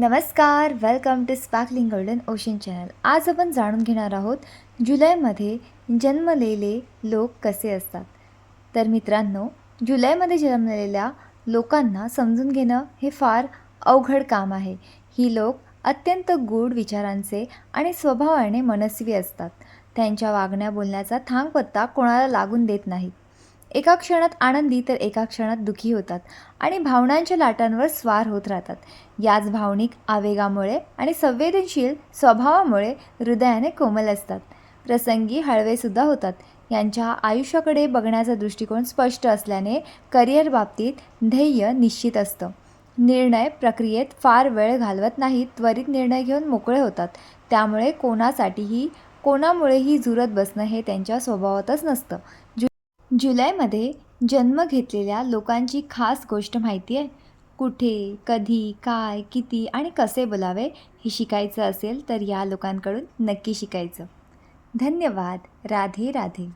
नमस्कार welcome to sparkling golden ocean channel आज आपण जाणून घेणार आहोत जुलैमध्ये जन्मलेले लोक कसे असतात. तर मित्रांनो जुलैमध्ये जन्मलेल्या लोकांना समजून घेणं हे फार अवघड काम आहे. ही लोक अत्यंत गूढ विचारांचे आणि स्वभावाने मनस्वी असतात. त्यांच्या वागण्या बोलण्याचा थांगपत्ता कोणाला लागून देत नाहीत. एका क्षणात आनंदी तर एका क्षणात दुःखी होतात आणि भावनांच्या लाटांवर स्वार होत राहतात. याच भावनिक आवेगामुळे आणि संवेदनशील स्वभावामुळे हृदयाने कोमल असतात. प्रसंगी हळवेसुद्धा होतात. यांच्या आयुष्याकडे बघण्याचा दृष्टिकोन स्पष्ट असल्याने करिअर बाबतीत ध्येय निश्चित असतं. निर्णय प्रक्रियेत फार वेळ घालवत नाहीत त्वरित निर्णय घेऊन मोकळे होतात. त्यामुळे कोणासाठीही कोणामुळेही झुरत बसणं हे त्यांच्या स्वभावातच नसतं. जुलैमध्ये जन्म घेतलेल्या लोकांची खास गोष्ट माहिती आहे. कुठे कधी काय किती आणि कसे बोलावे हे शिकायचं असेल तर या लोकांकडून नक्की शिकायचं. धन्यवाद. राधे राधे.